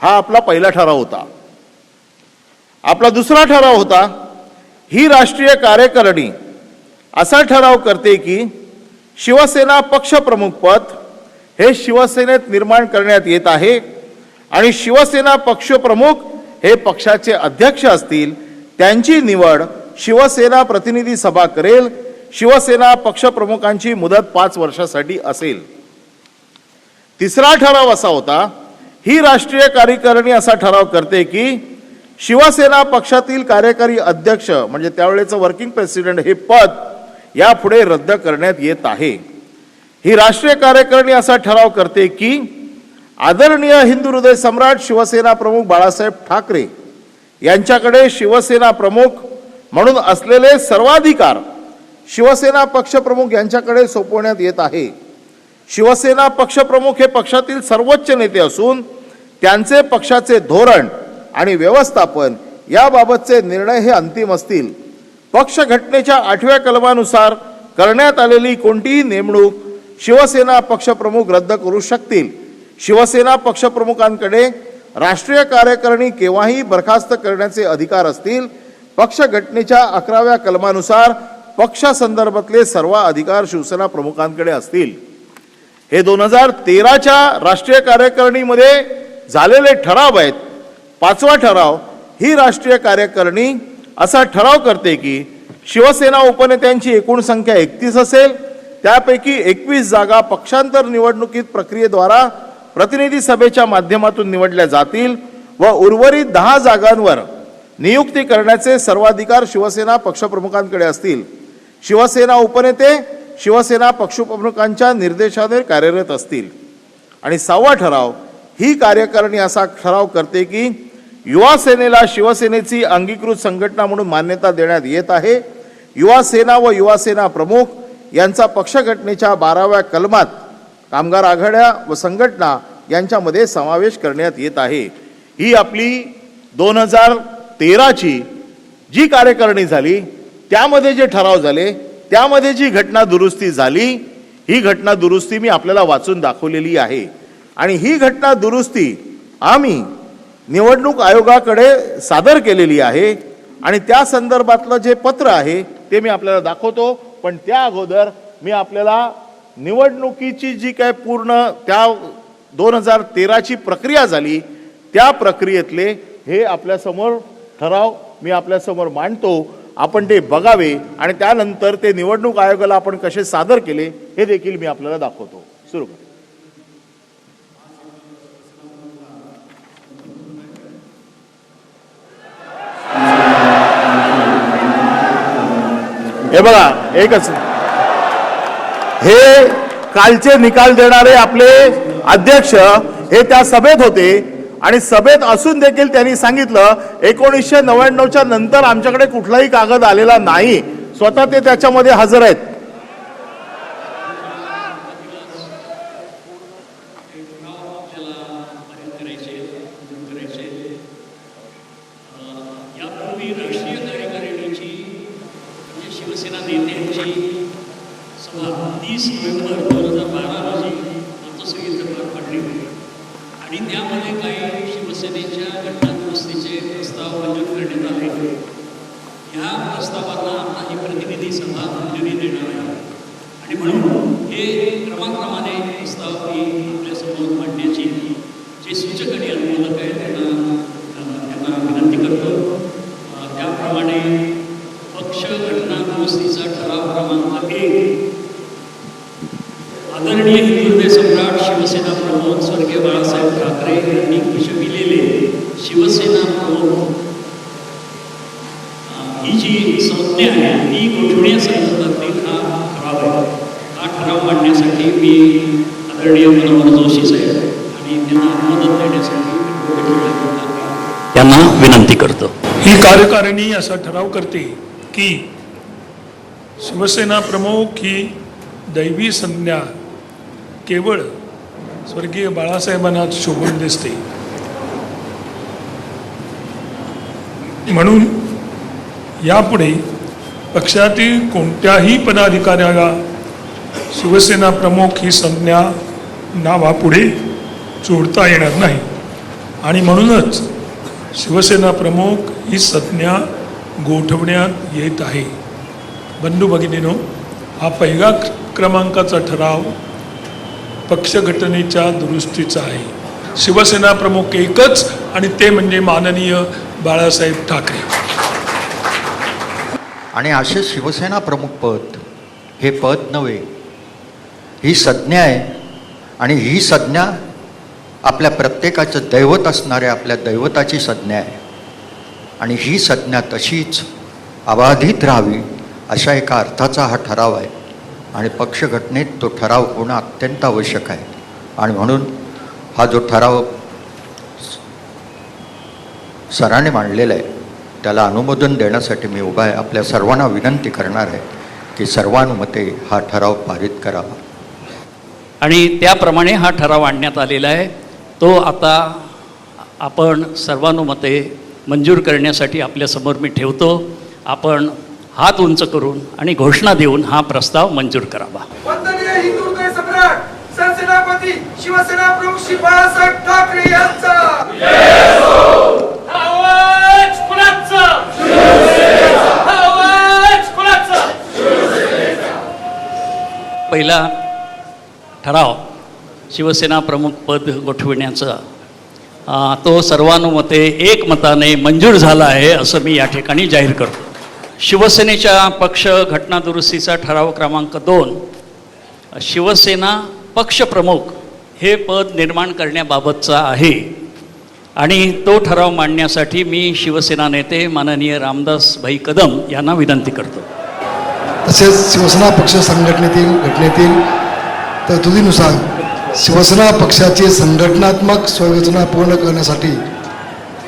हा आपला पहिला ठराव होता. आपला दुसरा ठराव होता ही राष्ट्रीय कार्यकारिणी असा ठराव करते की शिवसेना पक्षप्रमुख पद हे शिवसेनेत निर्माण करण्यात येत आहे आणि शिवसेना पक्षप्रमुख हे पक्षाचे अध्यक्ष असतील त्यांची निवड शिवसेना प्रतिनिधी सभा करेल शिवसेना पक्षप्रमुखांची मुदत पाच वर्षासाठी असेल. तिसरा ठराव असा होता ही राष्ट्रीय कार्यकारिणी असा ठराव करते की शिवसेना पक्षातील कार्यकारी अध्यक्ष म्हणजे त्यावेळेचं वर्किंग प्रेसिडेंट हे पद यापुढे रद्द करण्यात येत आहे. ही राष्ट्रीय कार्यकारिणी असा ठराव करते की आदरणीय हिंदू हृदय सम्राट शिवसेना प्रमुख बाळासाहेब ठाकरे यांच्याकडे शिवसेना प्रमुख म्हणून असलेले सर्वाधिकार शिवसेना पक्षप्रमुख यांच्याकडे सोपवण्यात येत आहे. शिवसेना पक्षप्रमुख हे पक्षातील सर्वोच्च नेते असून त्यांचे पक्षाचे धोरण आणि व्यवस्थापन याबाबतचे निर्णय हे अंतिम असतील. पक्ष घटनेच्या आठव्या कलमानुसार करण्यात आलेली कोणतीही नेमणूक शिवसेना पक्षप्रमुख रद्द करू शकतील. शिवसेना पक्षप्रमुखांकडे राष्ट्रीय कार्यकारिणी केव्हाही बरखास्त करण्याचे अधिकार असतील पक्ष घटनेच्या अकराव्या कलमानुसार पक्षासंदर्भातले सर्व अधिकार शिवसेना प्रमुखांकडे असतील. हे दोन हजार तेराच्या राष्ट्रीय कार्यकारिणीमध्ये झालेले ठराव आहेत. पाचवा ठराव ही राष्ट्रीय कार्यकारिणी असा ठराव करते की शिवसेना उपनेत्यांची एकूण संख्या एकतीस असेल. त्यापैकी एकवीस जागा पक्षांतर निवडणुकीत प्रक्रियेद्वारा प्रतिनिधी सभेच्या माध्यमातून निवडल्या जातील व उर्वरित दहा जागांवर नियुक्ती करण्याचे सर्वाधिकार शिवसेना पक्षप्रमुखांकडे असतील. शिवसेना उपनेते शिवसेना पक्षप्रमुखांच्या निर्देशाने कार्यरत असतील. आणि सहावा ठराव ही कार्यकारिणी असा ठराव करते की युवा सेनेला शिवसेनेची अंगीकृत संघटना म्हणून मान्यता देण्यात येत आहे. युवा सेना व युवासेना प्रमुख यांचा पक्षघटनेच्या बाराव्या कलमात कामगार आघाड्या व संघटना यांच्यामध्ये समावेश करण्यात येत आहे. ही आपली दोन हजार तेराची जी कार्यकारिणी झाली त्यामध्ये जे ठराव झाले त्यामध्ये जी घटना दुरुस्ती झाली ही घटना दुरुस्ती मी आपल्याला वाचून दाखवलेली आहे. आणि ही घटना दुरुस्ती आम्ही निवडणूक आयोगाकडे सादर केलेली आहे आणि त्या संदर्भातलं जे पत्र आहे ते मी आपल्याला दाखवतो. पण त्या अगोदर मी आपल्याला निवडणुकीची जी काय पूर्ण त्या दोन हजार तेराची प्रक्रिया झाली त्या प्रक्रियेतले हे आपल्यासमोर ठराव मी आपल्यासमोर मांडतो. आपण ते बघावे आणि त्यानंतर ते निवडणूक आयोगाला आपण कसे सादर केले हे देखील मी आपल्याला दाखवतो. सुरू कर. हे बघा एकच हे कालचे निकाल देणारे आपले अध्यक्ष हे त्या सभेत होते. आणि सभेत असून देखील त्यांनी सांगितलं एकोणीसशे नव्याण्णवच्या नंतर आमच्याकडे कुठलाही कागद आलेला नाही. स्वतः ते त्याच्यामध्ये हजर आहेत. नोव्हेंबर दोन हजार बारा रोजी पार पडली होती. आणि त्यामध्ये काही शिवसेनेच्या घटना प्रस्ताव मंजूर करण्यात आले. ह्या प्रस्तावांना आता ही प्रतिनिधी सभा मंजुरी देणार आहे आणि म्हणून हे क्रमाक्रमाने प्रस्ताव ही आपल्यासमोर मांडण्याची जे सूचक आणि अनुमोदक आहेत त्यांना अ, त्यांना विनंती करतो अ, त्याप्रमाणे पक्ष घटना दुरुस्तीचा ठराव क्रमांक एक आदरणीय हिंदुहृदय सम्राट शिवसेना प्रमुख स्वर्गीय बाळासाहेब ठाकरे यांनी घोषविलेले शिवसेना प्रमुख अ, ही जी संज्ञा आहे ती हा ठराव आहे? हा ठराव मांडण्यासाठी मी आदरणीय मनोहर जोशी साहेब आणि त्यांना मदत देण्यासाठी त्यांना विनंती करतो. ही कार्यकारिणी असा ठराव करते की शिवसेना प्रमुख ही दैवी संज्ञा केवळ स्वर्गीय बाळासाहेबांना शोभून दिसते. म्हणून यापुढे पक्षातील कोणत्याही पदाधिकाऱ्याला शिवसेना प्रमुख ही संज्ञा नावापुढे जोडता येणार नाही. आणि म्हणूनच शिवसेना प्रमुख ही संज्ञा गोठवण्यात येत आहे. बंधू भगिनीनो हा पहिला क्रमांकाचा ठराव पक्षघटनेच्या दुरुस्तीचा आहे. शिवसेना प्रमुख एकच आणि ते म्हणजे माननीय बाळासाहेब ठाकरे. आणि असे शिवसेना प्रमुख पद हे पद नव्हे. ही संज्ञा आहे आणि ही संज्ञा आपल्या प्रत्येकाचं दैवत असणाऱ्या आपल्या दैवताची संज्ञा आहे. आणि ही संज्ञा तशीच अबाधित राहावी अशा एका अर्थाचा हा ठराव आहे. आणि पक्षघटनेत तो ठराव होणं अत्यंत आवश्यक आहे. आणि म्हणून हा जो ठराव सरांनी मांडलेला आहे त्याला अनुमोदन देण्यासाठी मी उभा आहे. आपल्या सर्वांना विनंती करणार आहे की सर्वानुमते हा ठराव पारित करावा. आणि त्याप्रमाणे हा ठराव आणण्यात आलेला आहे. तो आता आपण सर्वानुमते मंजूर करण्यासाठी आपल्यासमोर मी ठेवतो. आपण हात उंच करून आणि घोषणा देऊन हा प्रस्ताव मंजूर करावा. शिवसेना प्रमुख श्री बाळासाहेब ठाकरे यांचा आवाज कुणाचा आवाज कुणाचा पहिला ठराव शिवसेना प्रमुख पद गोठविण्याचा. तो सर्वानुमते एकमताने मंजूर झाला आहे असं मी या ठिकाणी जाहीर करतो. शिवसेनेच्या पक्ष घटना दुरुस्तीचा ठराव क्रमांक दोन शिवसेना पक्षप्रमुख हे पद निर्माण करण्याबाबतचा आहे. आणि तो ठराव मांडण्यासाठी मी शिवसेना नेते माननीय रामदास भाई कदम यांना विनंती करतो. तसेच शिवसेना पक्ष संघटनेतील घटनेतील तरतुदीनुसार शिवसेना पक्षाची संघटनात्मक स्वरचना पूर्ण करण्यासाठी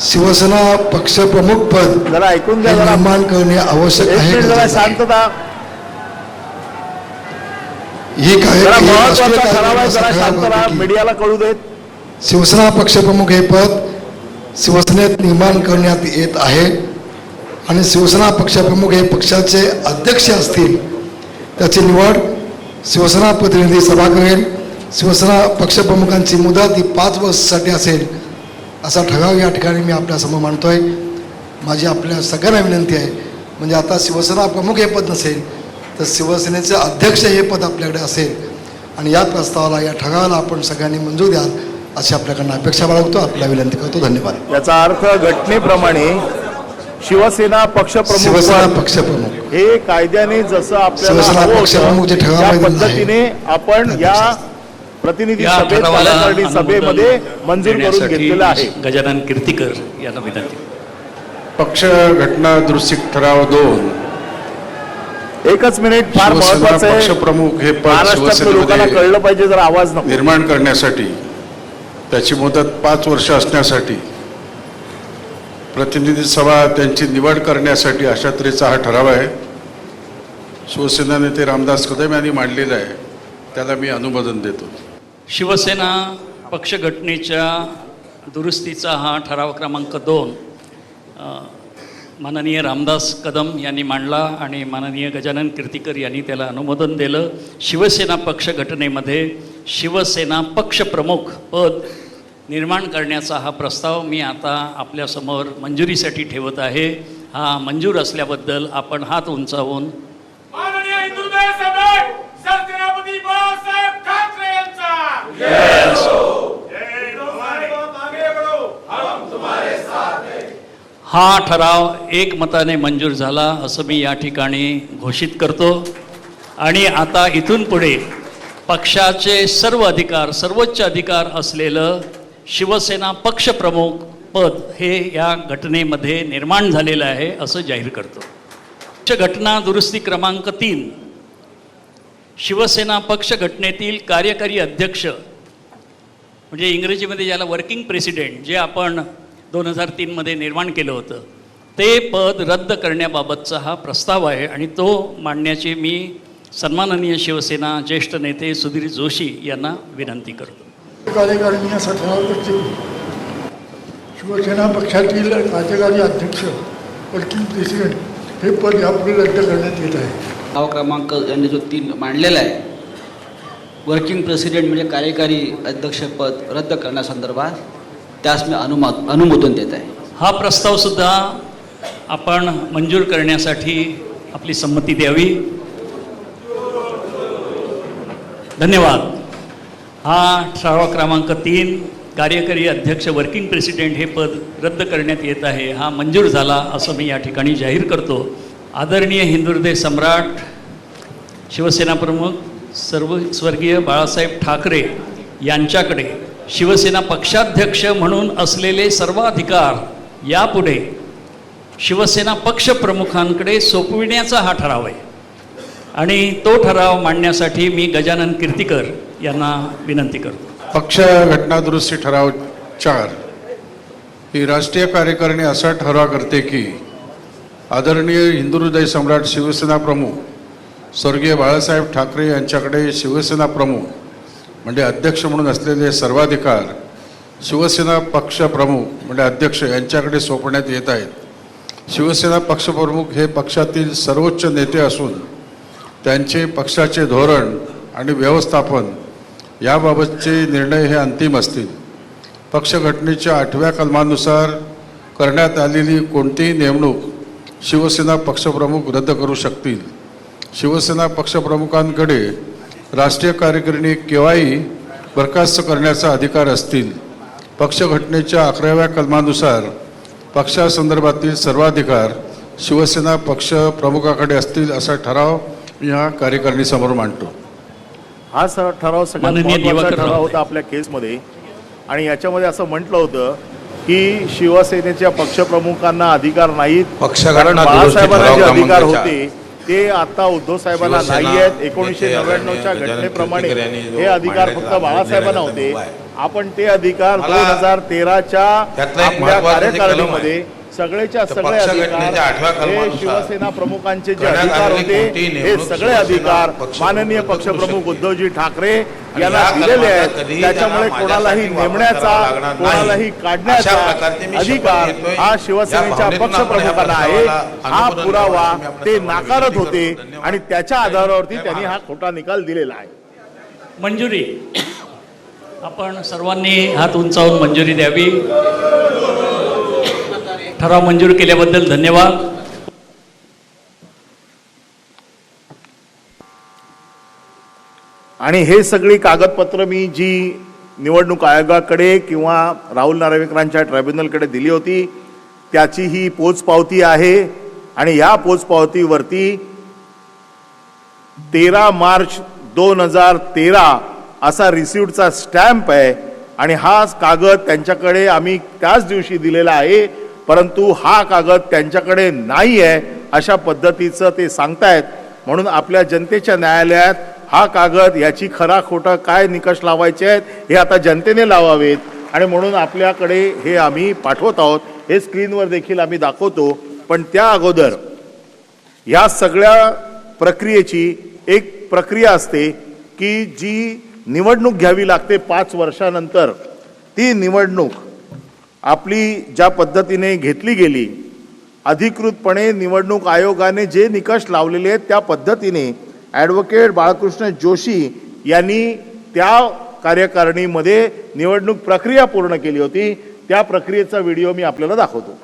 शिवसेना पक्षप्रमुख पद निर्माण करणे आवश्यक आहे ही शिवसेना पक्षप्रमुख हे पद शिवसेनेत निर्माण करण्यात येत आहे. आणि शिवसेना पक्षप्रमुख हे पक्षाचे अध्यक्ष असतील त्याची निवड शिवसेना प्रतिनिधी सभा करेल. शिवसेना पक्षप्रमुखांची मुदत ही पाच वर्षासाठी असेल असा ठराव या ठिकाणी मी आपल्यासमोर मांडतो आहे माझी आपल्या सगळ्यांना विनंती आहे म्हणजे आता शिवसेना प्रमुख हे पद नसेल तर शिवसेनेचे अध्यक्ष हे पद आपल्याकडे असेल. आणि या प्रस्तावाला या ठरावाला आपण सगळ्यांनी मंजूर द्याल अशी आपल्याकडनं अपेक्षा बाळगतो. आपल्या विनंती करतो. धन्यवाद. याचा अर्थ घटनेप्रमाणे शिवसेना पक्षप्रमुख पक्षप्रमुख. हे कायद्याने जसं आपल्याला पद्धतीने आपण या प्रतिनिधी सभेत कार्यकारिणी सभेमध्ये मंजूर करून घेतलेलं आहे. गजानन कीर्तीकर यांना विनंती. पक्ष घटना दुरुस्ती ठराव दोन. एकच मिनिट फार शिवसेना महत्वाचं आहे. पक्षप्रमुख हे महाराष्ट्रातल्या लोकांना कळलं पाहिजे जर आवाज निर्माण करण्यासाठी. त्याची मुदत पाच वर्ष असण्यासाठी. प्रतिनिधी सभा त्यांची निवड करण्यासाठी अशा तऱ्हेचा हा ठराव आहे. शिवसेना नेते रामदास कदम यांनी मांडलेला आहे. त्याला मी अनुमोदन देतो. शिवसेना पक्षघटनेच्या दुरुस्तीचा हा ठराव क्रमांक दोन माननीय रामदास कदम यांनी मांडला आणि माननीय गजानन कीर्तिकर यांनी त्याला अनुमोदन दिलं. शिवसेना पक्षघटनेमध्ये शिवसेना पक्षप्रमुख पद निर्माण करण्याचा हा प्रस्ताव मी आता आपल्यासमोर मंजुरीसाठी ठेवत आहे. हा मंजूर असल्याबद्दल आपण हात उंचावून जय भवानी. हा ठराव एकमताने मंजूर झाला असं मी या ठिकाणी घोषित करतो. आणि आता इथून पुढे पक्षाचे सर्व अधिकार सर्वोच्च अधिकार असलेलं शिवसेना पक्षप्रमुख पद हे या घटनेमध्ये निर्माण झालेलं आहे असं जाहीर करतो. घटना दुरुस्ती क्रमांक तीन. शिवसेना पक्ष घटनेतील कार्यकारी अध्यक्ष म्हणजे इंग्रजीमध्ये ज्याला वर्किंग प्रेसिडेंट जे आपण दोन हजार तीनमध्ये निर्माण केलं होतं ते पद रद्द करण्याबाबतचा हा प्रस्ताव आहे आणि तो मांडण्याची मी सन्माननीय शिवसेना ज्येष्ठ नेते सुधीर जोशी यांना विनंती करतो. कार्यकारिणी असा ठराव करते शिवसेना पक्षातील कार्यकारी अध्यक्ष वर्किंग प्रेसिडेंट हे पद यापुढे रद्द करण्यात येत आहे. ठराव क्रमांक यांनी जो तीन मांडलेला आहे वर्किंग प्रेसिडेंट म्हणजे कार्यकारी अध्यक्षपद रद्द करण्यासंदर्भात त्यास मी अनुमा अनुमोदन देत आहे. हा प्रस्ताव सुद्धा आपण मंजूर करण्यासाठी आपली संमती द्यावी. धन्यवाद. हा ठराव क्रमांक तीन कार्यकारी अध्यक्ष वर्किंग प्रेसिडेंट हे पद रद्द करण्यात येत आहे. हा मंजूर झाला असं मी या ठिकाणी जाहीर करतो. आदरणीय हिंदुहृदय सम्राट शिवसेना प्रमुख सर्व स्वर्गीय बाळासाहेब ठाकरे यांच्याकडे शिवसेना पक्षाध्यक्ष म्हणून असलेले सर्वाधिकार यापुढे शिवसेना पक्षप्रमुखांकडे सोपविण्याचा हा ठराव आहे. आणि तो ठराव मांडण्यासाठी मी गजानन कीर्तीकर यांना विनंती करतो. पक्ष घटना दुरुस्ती ठराव चार. ही राष्ट्रीय कार्यकारिणी असा ठराव करते की आदरणीय हिंदू हृदय सम्राट शिवसेना प्रमुख स्वर्गीय बाळासाहेब ठाकरे यांच्याकडे शिवसेना प्रमुख म्हणजे अध्यक्ष म्हणून असलेले सर्वाधिकार शिवसेना पक्ष प्रमुख म्हणजे अध्यक्ष यांच्याकडे सोपवण्यात येत आहेत. शिवसेना पक्षप्रमुख हे पक्षातील सर्वोच्च नेते असून त्यांचे पक्षाचे धोरण आणि व्यवस्थापन याबाबतचे निर्णय हे अंतिम असतील. पक्षघटनेच्या आठव्या कलमानुसार करण्यात आलेली कोणतीही नेमणूक शिवसेना पक्षप्रमुख रद्द करू शकतील. शिवसेना पक्षप्रमुखांकडे राष्ट्रीय कार्यकारिणी केव्हाही बरखास्त करण्याचा अधिकार असतील. पक्षघटनेच्या अकराव्या कलमानुसार पक्षासंदर्भातील सर्वाधिकार शिवसेना पक्ष प्रमुखाकडे असतील असा ठराव मी या कार्यकारिणीसमोर मांडतो. हा स ठराव सगळ्यात माननीय महत्त्वाचा दिवाकर ठराव रावते. होता आपल्या केसमध्ये. आणि याच्यामध्ये असं म्हटलं होतं की शिवसेनेच्या पक्षप्रमुखांना अधिकार नाहीत. कारण दुरुस्ती बाळासाहेबांना जे ठराव अधिकार क्रमांक होते ते आता उद्धव साहेबांना शिवसेना नाही आहेत. एकोणीसशे नेते नव्याण्णवच्या गजानन घटनेप्रमाणे कीर्तिकर यांनी जो हे अधिकार फक्त बाळासाहेबांना निर्णय होते. आहे. आपण ते अधिकार मला दोन हजार तेराच्या त्यातलं एक आपल्या महत्त्वाचं जे कलम कार्यकारिणीमध्ये सगळेच्या तर सगळे अधिकार हे शिवसेना प्रमुखांचे जे अधिकार होते हे सगळे अधिकार माननीय पक्षप्रमुख. उद्धवजी ठाकरे यांना या दिलेले आहेत त्याच्यामुळे कोणालाही नेमण्याचा. कोणालाही काढण्याचा अधिकार. हा शिवसेनेच्या पक्षप्रमुखांना आहे हा पुरावा ते नाकारत होते. आणि त्याच्या आधारावरती त्यांनी हा. खोटा निकाल दिलेला आहे मंजुरी आपण सर्वांनी हात उंचावून मंजुरी द्यावी ठराव मंजूर केल्याबद्दल धन्यवाद. आणि हे सगळी कागदपत्र मी जी निवडणूक आयोगाकडे किंवा राहुल नार्वेकरांच्या ट्रायब्युनलकडे दिली होती त्याची ही पोचपावती आहे. आणि या पोचपावतीवरती तेरा मार्च दोन हजार तेरा असा रिसिप्टचा स्टॅम्प आहे. आणि हा कागद त्यांच्याकडे आम्ही त्याच दिवशी दिलेला आहे. परंतु हा कागद त्यांच्याकडे नाही आहे अशा पद्धतीचं ते सांगतायत. म्हणून आपल्या जनतेच्या न्यायालयात हा कागद याची खरा खोटा काय निकष लावायचे आहेत हे आता जनतेने लावावेत. आणि म्हणून आपल्याकडे हे आम्ही पाठवत आहोत. हे स्क्रीनवर देखील आम्ही दाखवतो. पण त्या अगोदर या सगळ्या प्रक्रियेची एक प्रक्रिया असते की जी निवडणूक घ्यावी लागते पाच वर्षानंतर. ती निवडणूक आपली ज्या पद्धतीने घेतली गेली अधिकृतपणे निवडणूक आयोगाने जे निकष लावलेले आहेत त्या पद्धतीने ॲडव्होकेट बाळकृष्ण जोशी यांनी त्या कार्यकारिणीमध्ये निवडणूक प्रक्रिया पूर्ण केली होती. त्या प्रक्रियेचा व्हिडिओ मी आपल्याला दाखवतो.